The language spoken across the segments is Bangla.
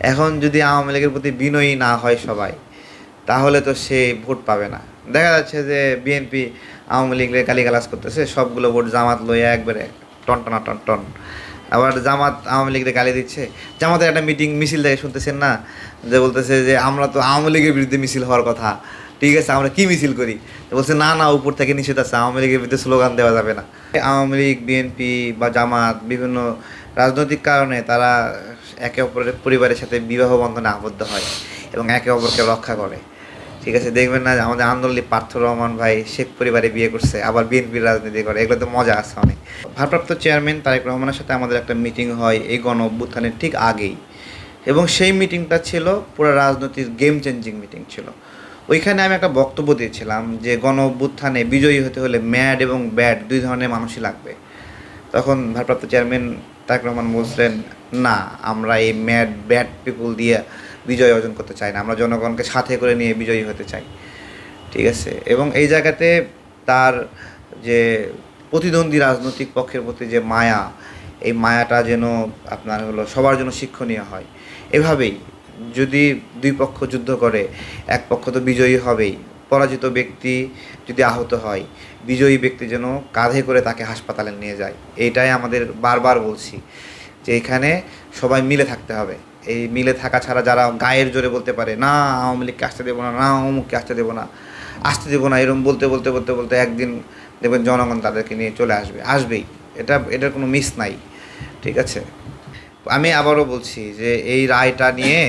এখন যদি আওয়ামী লীগের প্রতি বিনয়ী না হয় সবাই, তাহলে তো সে ভোট পাবে না। দেখা যাচ্ছে যে বিএনপি আওয়ামী লীগের গালিগালাজ করতেছে, সবগুলো ভোট জামাত লইয়া একবারে টন টনা টন টন। আবার জামাত আওয়ামী লীগের গালি দিচ্ছে। জামাতের একটা মিটিং মিছিল দেখে শুনতেছেন না? যে বলতেছে যে, আমরা তো আওয়ামী লীগের বিরুদ্ধে মিছিল হওয়ার কথা। ঠিক আছে, আমরা কি মিছিল করি? বলছে, না না, উপর থেকে নিষেধ আছে। আওয়ামী লীগের বিরুদ্ধে স্লোগান দেওয়া যাবে না। আওয়ামী লীগ বিএনপি বা জামাত, বিভিন্ন রাজনৈতিক কারণে তারা একে অপরের পরিবারের সাথে বিবাহ বন্ধনে আবদ্ধ হয় এবং একে অপরকে রক্ষা করে। ঠিক আছে, দেখবেন না আমাদের আন্দোলনী পার্থ রহমান ভাই শেখ পরিবারে বিয়ে করছে, আবার বিএনপির রাজনীতি করে, এগুলো তো মজা আছে অনেক। ভারপ্রাপ্ত চেয়ারম্যান তারেক রহমানের সাথে আমাদের একটা মিটিং হয় এই গণ অভ্যুত্থানের ঠিক আগেই। এবং সেই মিটিংটা ছিল পুরো রাজনৈতিক গেম চেঞ্জিং মিটিং ছিল। ওইখানে আমি একটা বক্তব্য দিয়েছিলাম যে গণ অভ্যুত্থানে বিজয়ী হতে হলে ম্যাড এবং ব্যাড দুই ধরনের মানুষই লাগবে। তখন ভারপ্রাপ্ত চেয়ারম্যান তারেক রহমান বলছিলেন, না, আমরা এই ম্যাড ব্যাড পিপুল দিয়ে বিজয় অর্জন করতে চাই না। আমরা জনগণকে সাথে করে নিয়ে বিজয়ী হতে চাই। ঠিক আছে? এবং এই জায়গাতে তার যে প্রতিদ্বন্দ্বী রাজনৈতিক পক্ষের প্রতি যে মায়া, এই মায়াটা যেন আপনার হলো সবার জন্য শিক্ষণীয় হয়। এভাবেই যদি দুই পক্ষ যুদ্ধ করে, এক পক্ষ তো বিজয়ী হবেই। পরাজিত ব্যক্তি যদি আহত হয়, বিজয়ী ব্যক্তি যেন কাঁধে করে তাকে হাসপাতালে নিয়ে যায়। এইটাই আমাদের বারবার বলছি যে এখানে সবাই মিলে থাকতে হবে। এই মিলে থাকা ছাড়া যারা গায়ের জোরে বলতে পারে, না, আওয়ামী লীগকে আসতে দেবো না না, অমুককে আসতে দেবো না, আসতে দেবো না এরকম বলতে বলতে বলতে বলতে একদিন দেখবেন জনগণ তাদেরকে নিয়ে চলে আসবে, আসবেই। এটা, এটার কোনো মিস নাই, ঠিক আছে? আমি আবারও বলছি যে এই রায়টা নিয়ে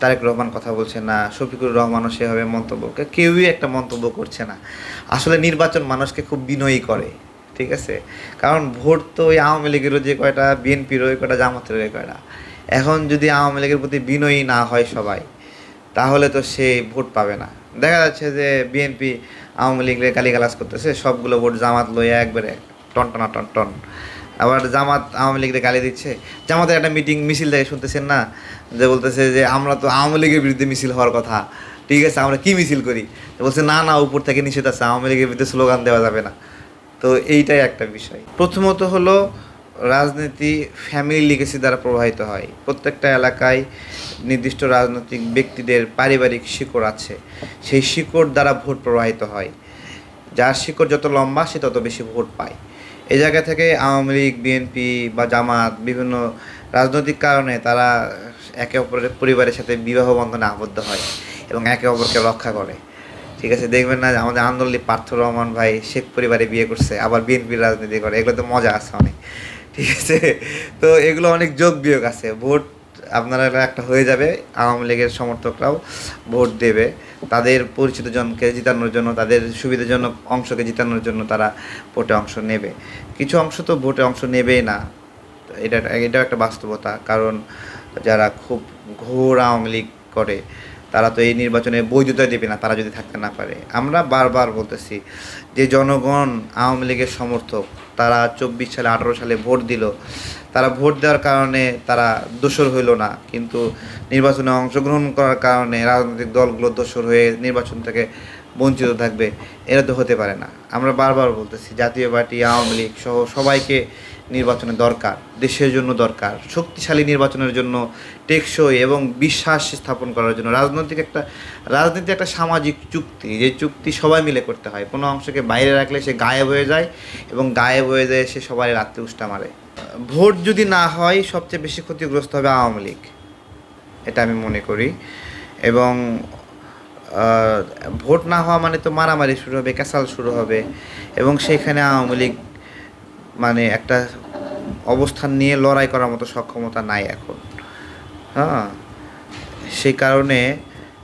তারেক রহমান কথা বলছে না, শফিকুর রহমানও সেভাবে মন্তব্য কেউই একটা মন্তব্য করছে না। আসলে নির্বাচন মানুষকে খুব বিনয়ী করে, ঠিক আছে? কারণ ভোট তো ওই আওয়ামী লীগেরও যে কয়টা, বিএনপির ওই কয়টা, জামাতের ওই কয়টা। এখন যদি আওয়ামী লীগের প্রতি বিনয়ী না হয় সবাই, তাহলে তো সে ভোট পাবে না। দেখা যাচ্ছে যে বিএনপি আওয়ামী লীগের গালিগালাজ করতেছে, সবগুলো ভোট জামাত লইয়া একবারে টন টনা টন টন আবার জামাত আওয়ামী লীগের গালি দিচ্ছে। জামাতের একটা মিটিং মিছিল দেখে শুনতেছেন না? যে বলতেছে যে, আমরা তো আওয়ামী লীগের বিরুদ্ধে মিছিল হওয়ার কথা। ঠিক আছে, আমরা কি মিছিল করি? বলছে, না না, উপর থেকে নিষেধ আছে। আওয়ামী লীগের বিরুদ্ধে স্লোগান দেওয়া যাবে না। তো এইটাই একটা বিষয়। প্রথমত হলো, রাজনীতি ফ্যামিলি লিগেসি দ্বারা প্রবাহিত হয়। প্রত্যেকটা এলাকায় নির্দিষ্ট রাজনৈতিক ব্যক্তিদের পারিবারিক শিকড় আছে। সেই শিকড় দ্বারা ভোট প্রবাহিত হয়। যার শিকড় যত লম্বা, সে তত বেশি ভোট পায়। এই জায়গা থেকে আওয়ামী লীগ, বিএনপি বা জামাত বিভিন্ন রাজনৈতিক কারণে তারা একে অপরের পরিবারের সাথে বিবাহ বন্ধনে আবদ্ধ হয় এবং একে অপরকে রক্ষা করে। ঠিক আছে, দেখবেন না আমাদের আন্দোলনী পার্থ রহমান ভাই শেখ পরিবারে বিয়ে করছে, আবার বিএনপির রাজনীতি করে। এগুলো তো মজা আছে অনেক। ঠিক আছে, তো এগুলো অনেক যোগ বিয়োগ আছে। ভোট আপনারা একটা হয়ে যাবে, আওয়ামী লীগের সমর্থকরাও ভোট দেবে। তাদের পরিচিত জনকে জিতানোর জন্য, তাদের সুবিধাজনক অংশকে জিতানোর জন্য তারা ভোটে অংশ নেবে। কিছু অংশ তো ভোটে অংশ নেবেই না। এটা, এটাও একটা বাস্তবতা। কারণ যারা খুব ঘোর আওয়ামী লীগ করে, তারা তো এই নির্বাচনে বৈধতা দেবে না, তারা যদি থাকতে না পারে। আমরা বারবার বলতেছি যে জনগণ আওয়ামী লীগের সমর্থক, তারা চব্বিশ সালে, আঠারো সালে ভোট দিল তারা ভোট দেওয়ার কারণে তারা দোষর হইল না। কিন্তু নির্বাচনে অংশগ্রহণ করার কারণে রাজনৈতিক দলগুলো দোষর হয়ে নির্বাচন থেকে বঞ্চিত থাকবে, এটা তো হতে পারে না। আমরা বারবার বলতেছি, জাতীয় পার্টি, আওয়ামী লীগ সহ সবাইকে নির্বাচনে দরকার, দেশের জন্য দরকার, শক্তিশালী নির্বাচনের জন্য টেকসই এবং বিশ্বাস স্থাপন করার জন্য। রাজনৈতিক একটা, রাজনীতি একটা সামাজিক চুক্তি, যে চুক্তি সবাই মিলে করতে হয়। কোনো অংশকে বাইরে রাখলে সে গায়েব হয়ে যায় এবং গায়েব হয়ে যায় সে সবাই রাত্রে উষ্টা মারে। ভোট যদি না হয়, সবচেয়ে বেশি ক্ষতিগ্রস্ত হবে আওয়ামী লীগ। এটা আমি মনে করি। এবং ভোট না হওয়া মানে তো মারামারি শুরু হবে, ক্যাসাল শুরু হবে। এবং সেখানে আওয়ামী লীগ মানে একটা অবস্থান নিয়ে লড়াই করার মতো সক্ষমতা নাই এখন। হ্যাঁ? সেই কারণে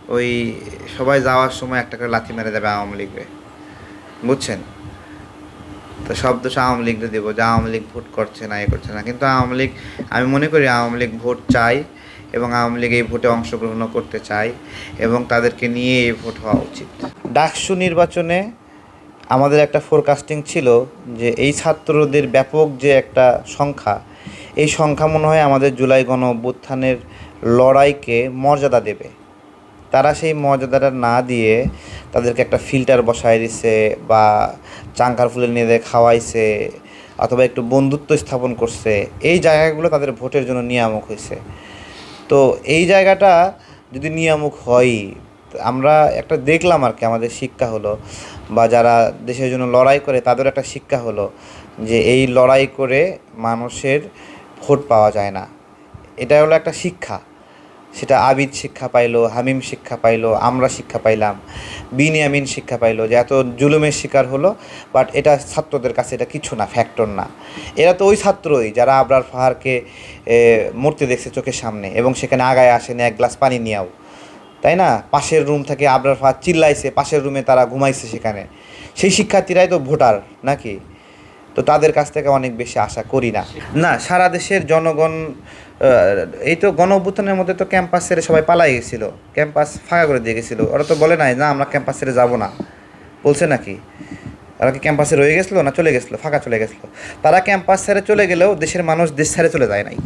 ওই সবাই যাওয়ার সময় একটা করে লাথি মেরে দেবে আওয়ামী লীগে বুঝছেন? তো সব দোষ আওয়ামী লীগরে দেবো, যে আওয়ামী লীগ ভোট করছে না, এ করছে না। কিন্তু আওয়ামী লীগ, আমি মনে করি আওয়ামী লীগ ভোট চাই এবং আওয়ামী লীগ এই ভোটে অংশগ্রহণও করতে চাই এবং তাদেরকে নিয়ে এই ভোট হওয়া উচিত। ডাকসু নির্বাচনে আমাদের একটা ফোরকাস্টিং ছিল যে এই ছাত্রদের ব্যাপক যে একটা সংখ্যা, এই সংখ্যা মনে হয় আমাদের জুলাই গণ অভ্যুত্থানের লড়াইকে মর্যাদা দেবে। তারা সেই মর্যাদাটা না দিয়ে তাদেরকে একটা ফিল্টার বসায় দিছে বা চাঙ্কার ফুলে নিয়ে খাওয়াইছে অথবা একটু বন্ধুত্ব স্থাপন করছে, এই জায়গাগুলো তাদের ভোটের জন্য নিয়ামক হয়েছে। তো এই জায়গাটা যদি নিয়ামক হয় আমরা একটা দেখলাম আর কি, আমাদের শিক্ষা হলো বা যারা দেশের জন্য লড়াই করে তাদের একটা শিক্ষা হলো যে এই লড়াই করে মানুষের ভোট পাওয়া যায় না। এটা হলো একটা শিক্ষা। সেটা আবিদ শিক্ষা পাইলো, হামিম শিক্ষা পাইলো, আমরা শিক্ষা পাইলাম, বিনিয়ামিন শিক্ষা পাইলো যে এত জুলুমের শিকার হলো বাট এটা ছাত্রদের কাছে এটা কিছু না ফ্যাক্টর না। এরা তো ওই ছাত্রই যারা আবরার ফাহারকে মূর্তি দেখছে চোখের সামনে এবং সেখানে আগায় আসেনি এক গ্লাস পানি নিয়েও। তাই না? পাশের রুম থেকে আবরার ফাহাদ চিল্লাইছে, পাশের রুমে তারা ঘুমাইছে সেখানে। সেই শিক্ষার্থীরাই তো ভোটার নাকি? তো তাদের কাছ থেকে অনেক বেশি আশা করি না। না, সারা দেশের জনগণ এই তো গণ অভ্যুত্থানের মধ্যে তো ক্যাম্পাস ছেড়ে সবাই পালাই গেছিল। ক্যাম্পাস ফাঁকা করে দিয়ে গেছিল। ওরা তো বলে নাই, না, আমরা ক্যাম্পাস ছেড়ে যাব না। বলছে নাকি? ওরা কি ক্যাম্পাসে রয়ে গেছিল না চলে গেছিল? ফাঁকা চলে গেছিল। তারা ক্যাম্পাস ছেড়ে চলে গেলেও দেশের মানুষ দেশ ছেড়ে চলে যায় নাই।